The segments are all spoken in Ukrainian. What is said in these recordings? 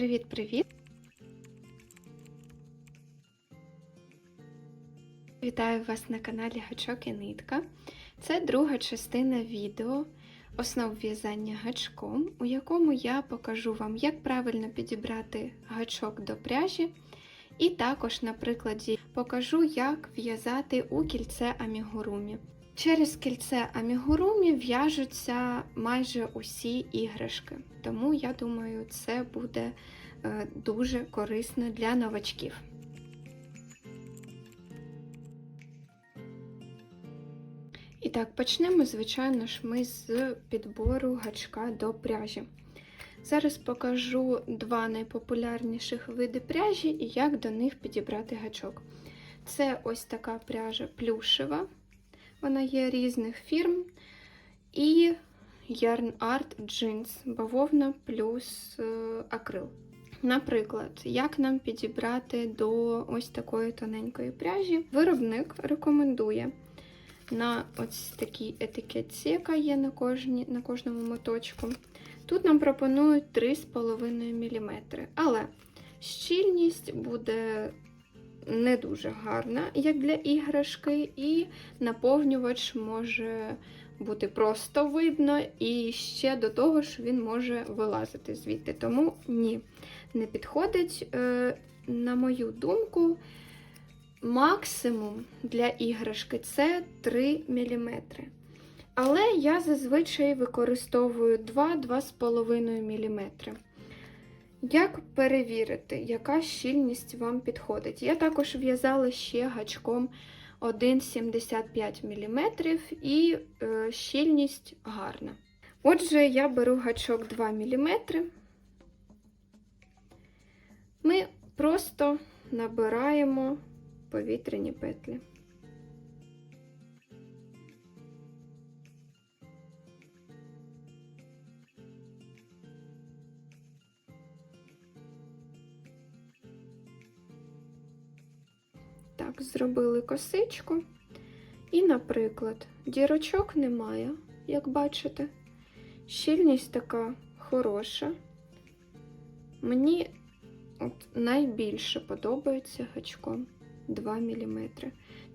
Привіт-привіт! Вітаю вас на каналі Гачок і Нитка. Це друга частина відео основ в'язання гачком, у якому я покажу вам, як правильно підібрати гачок до пряжі, і також на прикладі покажу, як в'язати у кільце амігурумі. Через кільце амігурумі в'яжуться майже усі іграшки, тому я думаю, це буде е, дуже корисно для новачків. І так, почнемо, звичайно ж, ми з підбору гачка до пряжі. Зараз покажу два найпопулярніших види пряжі і як до них підібрати гачок. Це ось така пряжа плюшева, вона є різних фірм. І Yarn Art Jeans, бавовна плюс е, акрил. Наприклад, як нам підібрати до ось такої тоненької пряжі, виробник рекомендує на ось такій етикетці, яка є на, кожні, на кожному моточку. Тут нам пропонують 3,5 мм. Але щільність буде не дуже гарна, як для іграшки, і наповнювач може бути просто видно, і ще до того ж він може вилазити звідти. Тому ні, не підходить. Е, На мою думку, максимум для іграшки це 3 мм. Але я зазвичай використовую 2-2,5 мм. Як перевірити, яка щільність вам підходить? Я також в'язала ще гачком 1,75 мм і е, щільність гарна. Отже, я беру гачок 2 мм. Ми просто набираємо повітряні петлі. Так, зробили косичку. І, наприклад, дірочок немає, як бачите. Щільність така хороша. Мені от найбільше подобається гачком 2 мм.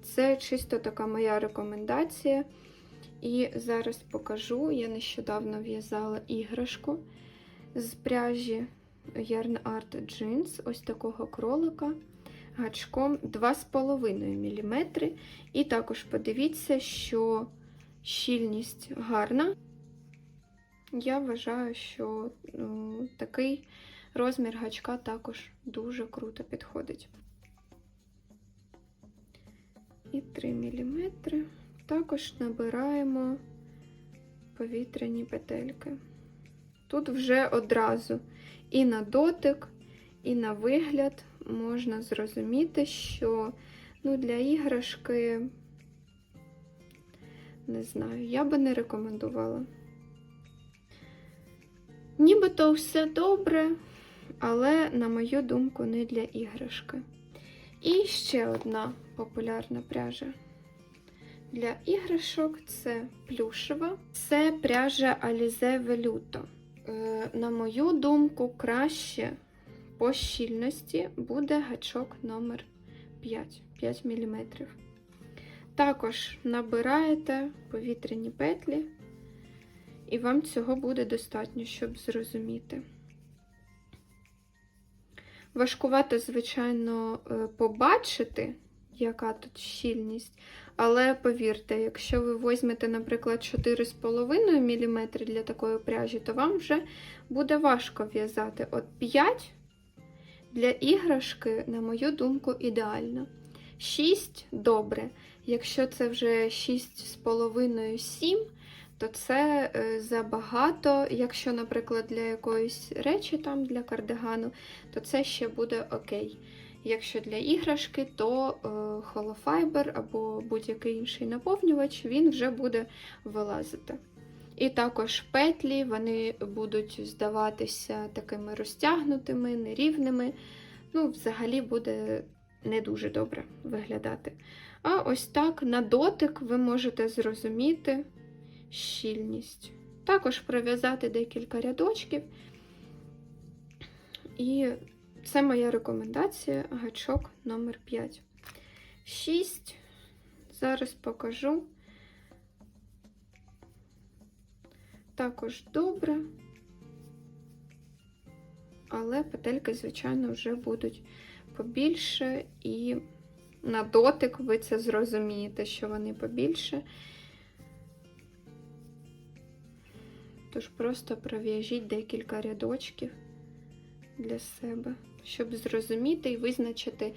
Це чисто така моя рекомендація. І зараз покажу, я нещодавно в'язала іграшку з пряжі Yarn Art Jeans, ось такого кролика гачком 2,5 мм. І також подивіться, що щільність гарна. Я вважаю, що ну, такий розмір гачка також дуже круто підходить. І 3 мм. Також набираємо повітряні петельки. Тут вже одразу і на дотик, і на вигляд можна зрозуміти, що ну, для іграшки, не знаю, я би не рекомендувала. Нібито все добре, але, на мою думку, не для іграшки. І ще одна популярна пряжа. Для іграшок це плюшева, це пряжа Alize Veluto. Е, на мою думку, краще по щільності буде гачок номер 5 5 мм. Також набираєте повітряні петлі, і вам цього буде достатньо, щоб зрозуміти. Важкувато, звичайно, е, побачити, яка тут щільність, але повірте, якщо ви візьмете, наприклад, 4,5 мм для такої пряжі, то вам вже буде важко в'язати. От 5 для іграшки, на мою думку, ідеально. 6 добре. Якщо це вже 6,5-7, то це е, забагато. Якщо, наприклад, для якоїсь речі, там, для кардигану, то це ще буде окей. Якщо для іграшки, то холофайбер або будь-який інший наповнювач, він вже буде вилазити. І також петлі вони будуть здаватися такими розтягнутими, нерівними. Ну, взагалі буде не дуже добре виглядати. А ось так на дотик ви можете зрозуміти щільність. Також пров'язати декілька рядочків І це моя рекомендація гачок номер 5. 6. Зараз покажу. Також добре. Але петельки, звичайно, вже будуть побільше, і на дотик ви це зрозумієте, що вони побільше. Тож просто пров'яжіть декілька рядочків для себе, щоб зрозуміти і визначити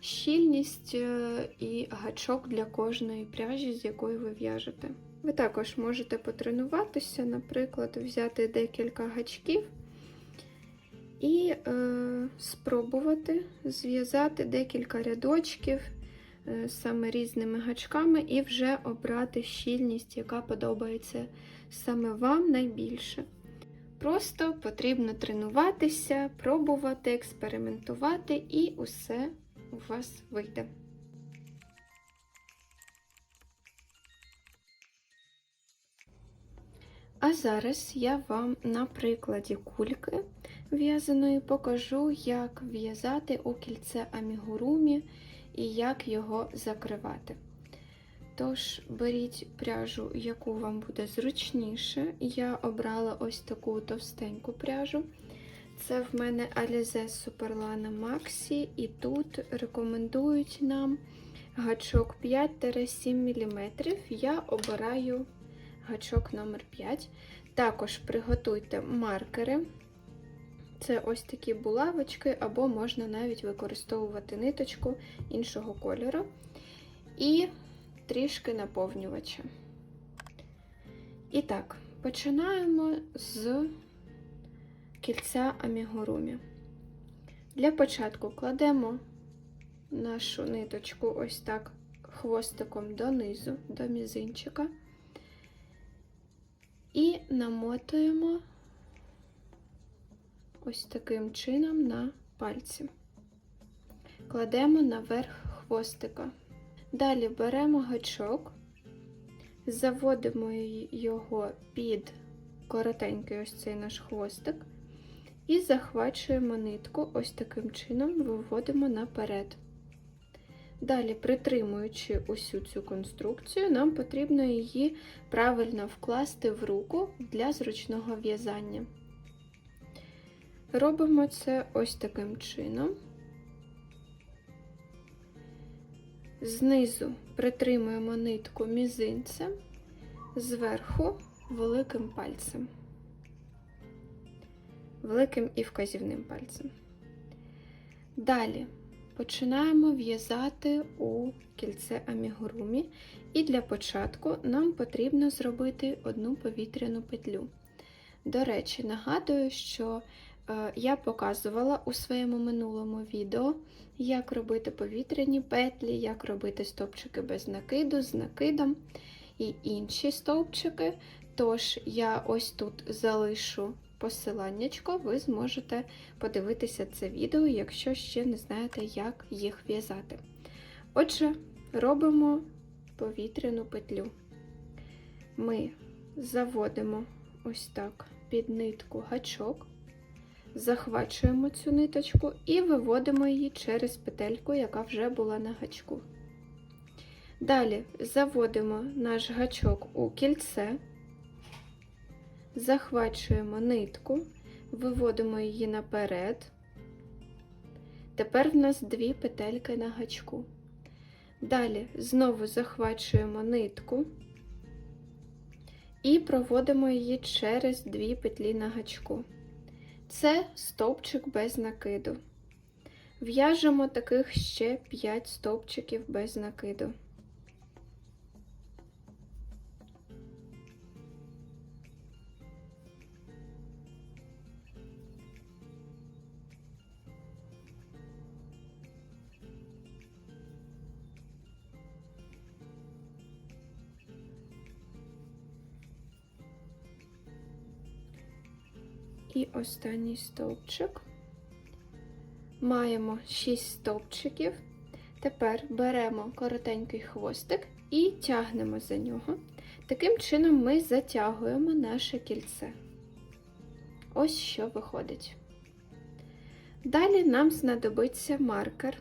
щільність е, і гачок для кожної пряжі, з якої ви в'яжете. Ви також можете потренуватися, наприклад, взяти декілька гачків і е, спробувати зв'язати декілька рядочків е, саме різними гачками, і вже обрати щільність, яка подобається саме вам найбільше. Просто потрібно тренуватися, пробувати, експериментувати, і усе у вас вийде. А зараз я вам на прикладі кульки в'язаної покажу, як в'язати у кільце амігурумі і як його закривати. Тож, беріть пряжу, яку вам буде зручніше. Я обрала ось таку товстеньку пряжу. Це в мене Alize Superlana Maxi, і тут рекомендують нам гачок 5-7 мм. Я обираю гачок номер 5 Також приготуйте маркери. Це ось такі булавочки, або можна навіть використовувати ниточку іншого кольору. І трішки наповнювача. І так, починаємо з кільця амігурумі. Для початку кладемо нашу ниточку ось так хвостиком донизу, до мізинчика, і намотуємо ось таким чином на пальці. Кладемо наверх хвостика. Далі беремо гачок, заводимо його під коротенький ось цей наш хвостик, і захвачуємо нитку, ось таким чином виводимо наперед. Далі, притримуючи усю цю конструкцію, нам потрібно її правильно вкласти в руку для зручного в'язання. Робимо це ось таким чином. Знизу притримуємо нитку мізинцем, зверху великим пальцем, великим і вказівним пальцем. Далі починаємо в'язати у кільце амігурумі, і для початку нам потрібно зробити одну повітряну петлю. До речі, нагадую, що е, я показувала у своєму минулому відео, як робити повітряні петлі, як робити стовпчики без накиду, з накидом і інші стовпчики. Тож я ось тут залишу посиланнячко, ви зможете подивитися це відео, якщо ще не знаєте, як їх в'язати. Отже, робимо повітряну петлю. Ми заводимо ось так під нитку гачок, захвачуємо цю ниточку і виводимо її через петельку, яка вже була на гачку. Далі заводимо наш гачок у кільце, захвачуємо нитку, виводимо її наперед. Тепер в нас дві петельки на гачку. Далі знову захвачуємо нитку і проводимо її через дві петлі на гачку. Це стовпчик без накиду. В'яжемо таких ще 5 стовпчиків без накиду. Останній стовпчик. Маємо 6 стовпчиків. Тепер беремо коротенький хвостик і тягнемо за нього. Таким чином ми затягуємо наше кільце. Ось що виходить. Далі нам знадобиться маркер.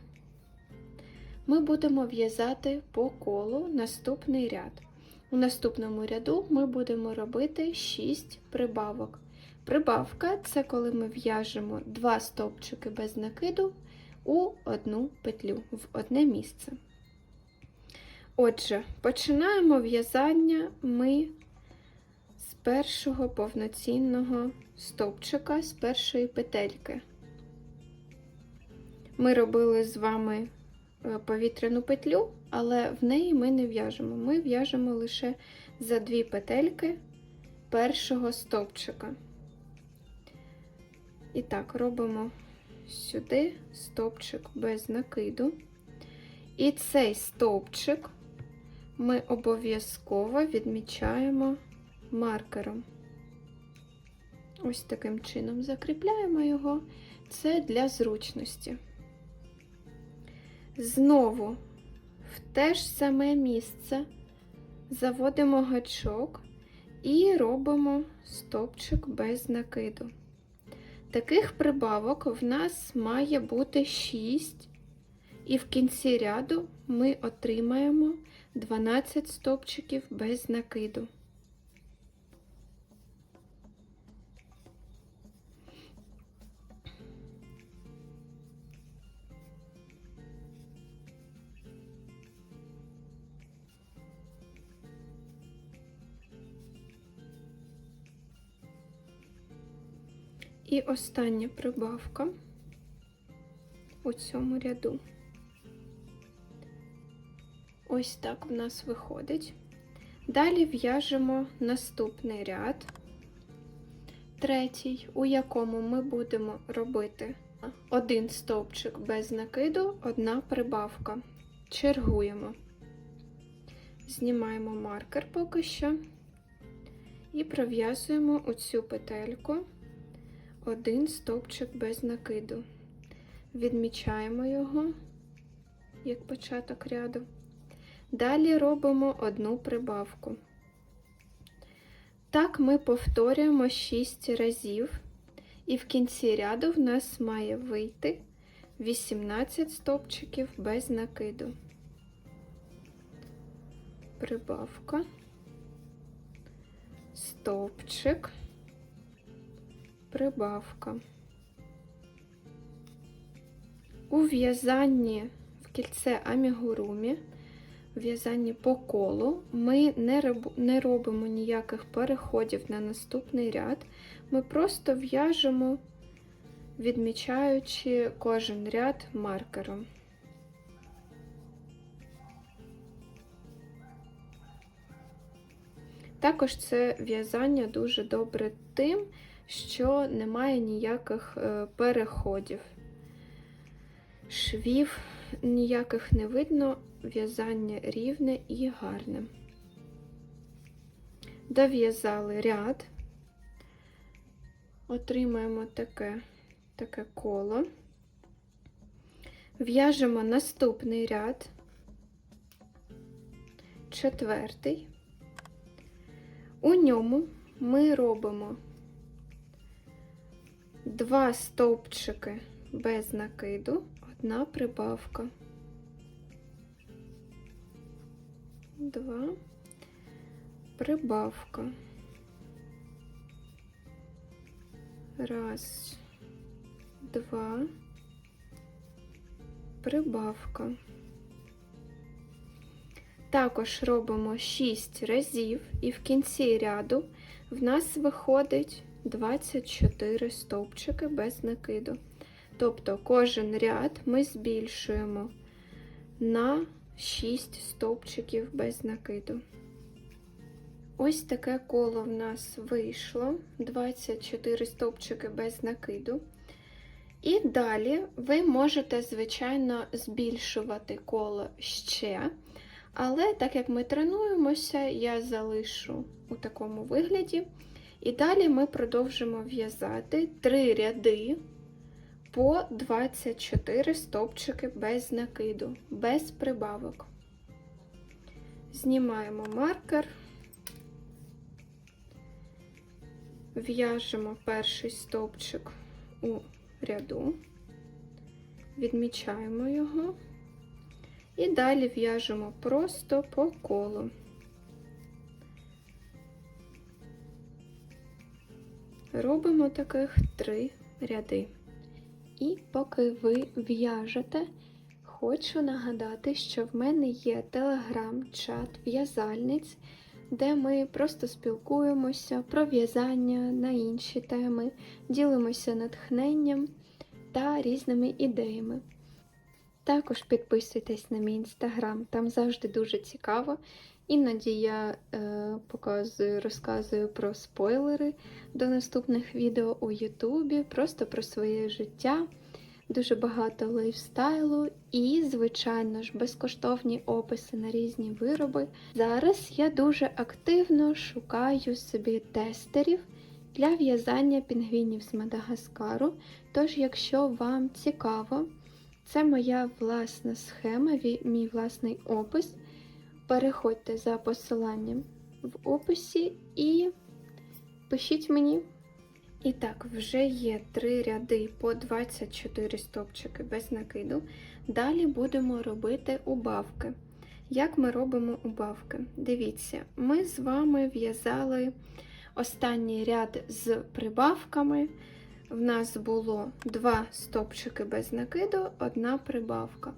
Ми будемо в'язати по колу наступний ряд. У наступному ряду ми будемо робити 6 прибавок. Прибавка це коли ми в'яжемо 2 стовпчики без накиду у одну петлю в одне місце. Отже, починаємо в'язання ми з першого повноцінного стовпчика, з першої петельки. Ми робили з вами е, повітряну петлю, але в неї ми не в'яжемо. Ми в'яжемо лише за дві петельки першого стовпчика. І так, робимо сюди стовпчик без накиду. І цей стовпчик ми обов'язково відмічаємо маркером. Ось таким чином закріпляємо його. Це для зручності. Знову в те ж саме місце заводимо гачок і робимо стовпчик без накиду. Таких прибавок в нас має бути 6, і в кінці ряду ми отримаємо 12 стовпчиків без накиду. І остання прибавка у цьому ряду. Ось так в нас виходить. Далі в'яжемо наступний ряд, третій, у якому ми будемо робити один стовпчик без накиду, одна прибавка. Чергуємо. Знімаємо маркер поки що і пров'язуємо оцю петельку один стовпчик без накиду. Відмічаємо його як початок ряду. Далі робимо одну прибавку. Так ми повторюємо 6 разів, і в кінці ряду в нас має вийти 18 стовпчиків без накиду. Прибавка, стовпчик, прибавка. У в'язанні в кільце амігурумі в'язанні по колу ми не, роб, не робимо ніяких переходів на наступний ряд. Ми просто в'яжемо, відмічаючи кожен ряд маркером. Також це в'язання дуже добре тим, що немає ніяких е, переходів. Швів ніяких не видно, в'язання рівне і гарне. Дов'язали ряд, отримаємо таке, таке коло, в'яжемо наступний ряд, четвертий. У ньому ми робимо два стовпчики без накиду, одна прибавка. Два, прибавка. Раз, два, прибавка. Також робимо 6 разів, і в кінці ряду в нас виходить 24 стовпчики без накиду. Тобто кожен ряд ми збільшуємо на 6 стовпчиків без накиду. Ось таке коло в нас вийшло 24 стовпчики без накиду. І далі ви можете, звичайно, збільшувати коло ще. Але так як ми тренуємося, я залишу у такому вигляді. І далі ми продовжимо в'язати 3 ряди по 24 стовпчики без накиду, без прибавок. Знімаємо маркер, в'яжемо перший стовпчик у ряду, відмічаємо його і далі в'яжемо просто по колу. Робимо таких три ряди. І поки ви в'яжете, хочу нагадати, що в мене є телеграм-чат в'язальниць, де ми просто спілкуємося про в'язання на інші теми, ділимося натхненням та різними ідеями. Також підписуйтесь на мій інстаграм, там завжди дуже цікаво. Іноді я е, показую, розказую про спойлери до наступних відео у Ютубі, просто про своє життя, дуже багато лайфстайлу і, звичайно ж, безкоштовні описи на різні вироби. Зараз я дуже активно шукаю собі тестерів для в'язання пінгвінів з Мадагаскару. Тож, якщо вам цікаво, це моя власна схема, мій власний опис. Переходьте за посиланням в описі і пишіть мені. І так, вже є три ряди по 24 стовпчики без накиду. Далі будемо робити убавки. Як ми робимо убавки? Дивіться, ми з вами в'язали останній ряд з прибавками. В нас було два стовпчики без накиду, одна прибавка.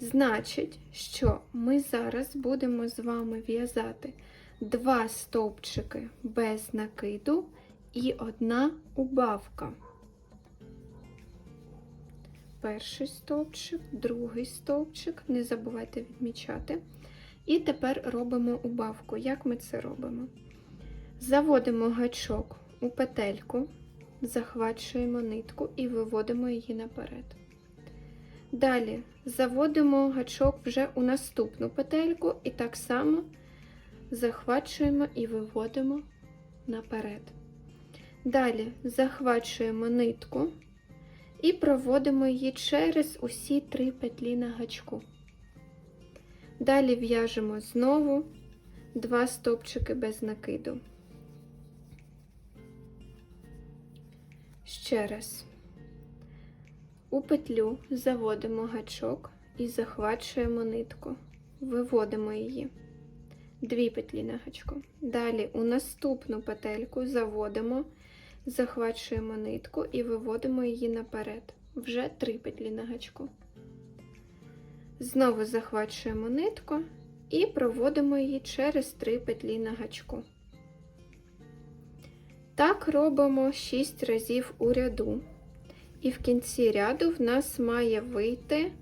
Значить, що ми зараз будемо з вами в'язати два стовпчики без накиду і одна убавка. Перший стовпчик, другий стовпчик, не забувайте відмічати. І тепер робимо убавку. Як ми це робимо? Заводимо гачок у петельку, захвачуємо нитку і виводимо її наперед. Далі заводимо гачок вже у наступну петельку і так само захвачуємо і виводимо наперед. Далі захвачуємо нитку і проводимо її через усі три петлі на гачку. Далі в'яжемо знову два стовпчики без накиду. Ще раз. У петлю заводимо гачок і захвачуємо нитку, виводимо її. Дві петлі на гачку. Далі у наступну петельку заводимо, захвачуємо нитку і виводимо її наперед. Вже три петлі на гачку. Знову захвачуємо нитку і проводимо її через три петлі на гачку. Так робимо 6 разів у ряду. І в кінці ряду в нас має вийти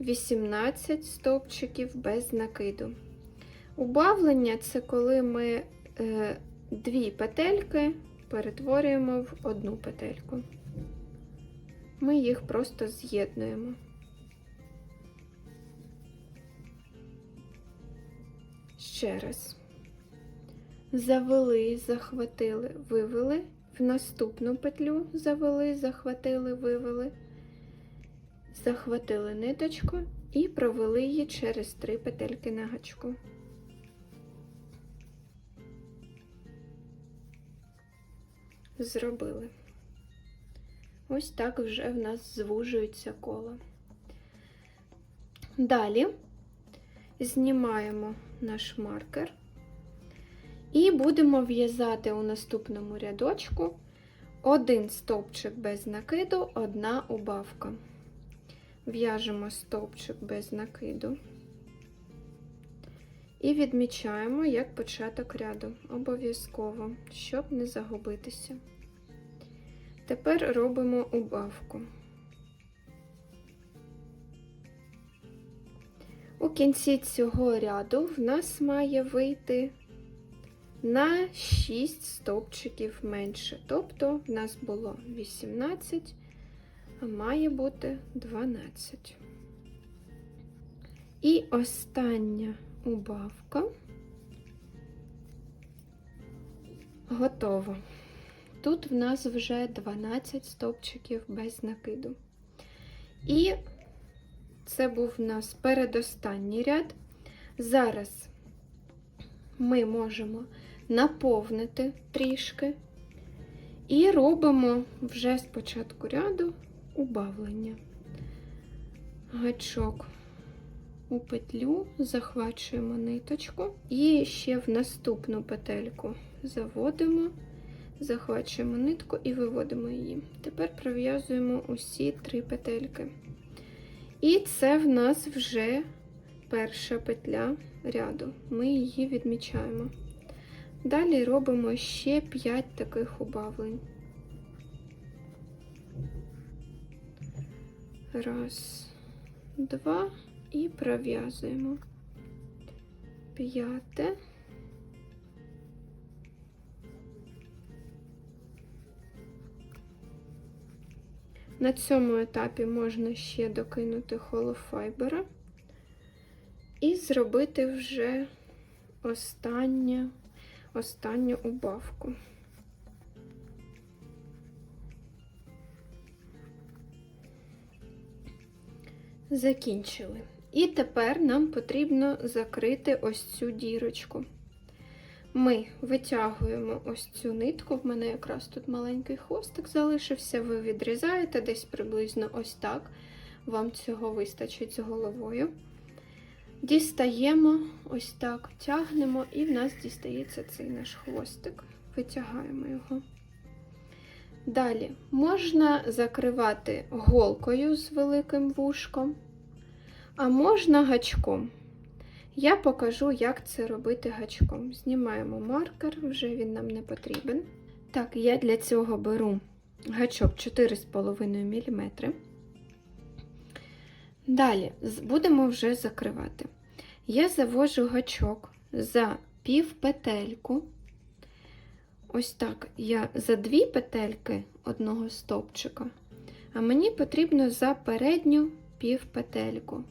18 стовпчиків без накиду. Убавлення це коли ми е, дві петельки перетворюємо в одну петельку. Ми їх просто з'єднуємо. Ще раз. Завели, захватили, вивели. В наступну петлю завели, захватили, вивели, захватили ниточку і провели її через три петельки на гачку. Зробили. Ось так вже в нас звужується коло. Далі знімаємо наш маркер. І будемо в'язати у наступному рядочку один стовпчик без накиду, одна убавка. В'яжемо стовпчик без накиду і відмічаємо як початок ряду, обов'язково, щоб не загубитися. Тепер робимо убавку. У кінці цього ряду в нас має вийти на 6 стовпчиків менше. Тобто в нас було 18, а має бути 12. І остання убавка готова. Тут в нас вже 12 стовпчиків без накиду. І це був у нас передостанній ряд. Зараз ми можемо наповнити трішки і робимо вже з початку ряду убавлення. гачок у петлю, захвачуємо ниточку і ще в наступну петельку заводимо, захвачуємо нитку і виводимо її. Тепер пров'язуємо усі три петельки. І це в нас вже перша петля ряду. Ми її відмічаємо. Далі робимо ще 5 таких убавлень. Раз, два і пров'язуємо. П'яте. На цьому етапі можна ще докинути холофайбера і зробити вже останнє, останню убавку. Закінчили. І тепер нам потрібно закрити ось цю дірочку. Ми витягуємо ось цю нитку, в мене якраз тут маленький хвостик залишився, ви відрізаєте десь приблизно ось так. Вам цього вистачить з головою. Дістаємо ось так, тягнемо, і в нас дістається цей наш хвостик. Витягаємо його. Далі можна закривати голкою з великим вушком, а можна гачком. Я покажу, як це робити гачком. Знімаємо маркер, вже він нам не потрібен. Так, я для цього беру гачок 4,5 мм. Далі будемо вже закривати. Я завожу гачок за пів петельку. Ось так я за дві петельки одного стовпчика, а мені потрібно за передню пів петельку.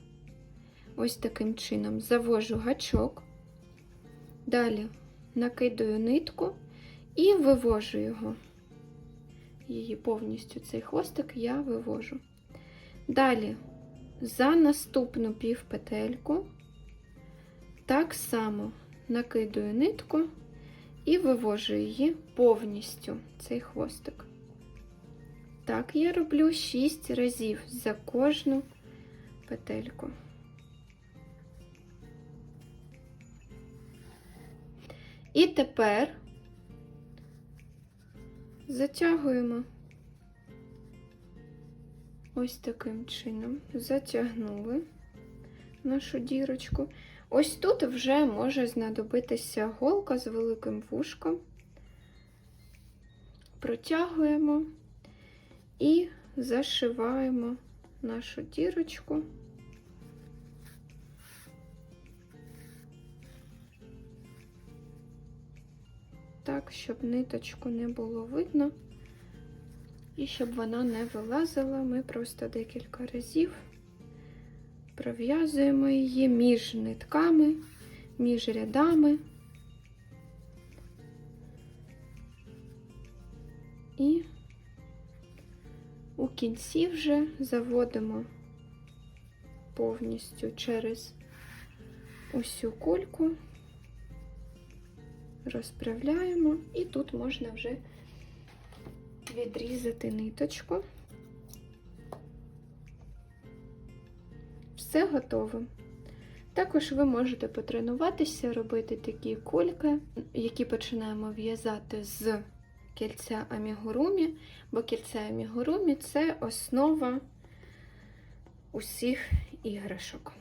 Ось таким чином завожу гачок, далі накидаю нитку і вивожу його. Її повністю цей хвостик я вивожу. Далі за наступну пів петельку так само накидаю нитку і вивожу її повністю, цей хвостик. Так, я роблю 6 разів за кожну петельку. І тепер затягуємо ось таким чином, затягнули нашу дірочку. Ось тут вже може знадобитися голка з великим вушком. Протягуємо і зашиваємо нашу дірочку. Так, щоб ниточку не було видно, і щоб вона не вилазила, ми просто декілька разів пров'язуємо її між нитками, між рядами. І у кінці вже заводимо повністю через усю кульку, розправляємо, і тут можна вже відрізати ниточку. Все готово. Також ви можете потренуватися, робити такі кульки, які починаємо в'язати з кільця амігурумі, бо кільця амігурумі це основа усіх іграшок.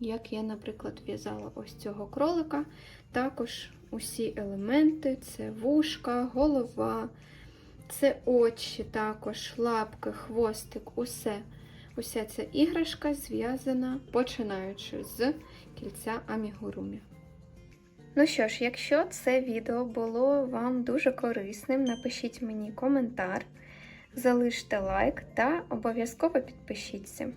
Як я, наприклад, в'язала ось цього кролика, також усі елементи це вушка, голова, це очі, також лапки, хвостик, усе. Уся ця іграшка зв'язана починаючи з кільця амігурумі. Ну що ж, якщо це відео було вам дуже корисним, напишіть мені коментар, залиште лайк та обов'язково підпишіться.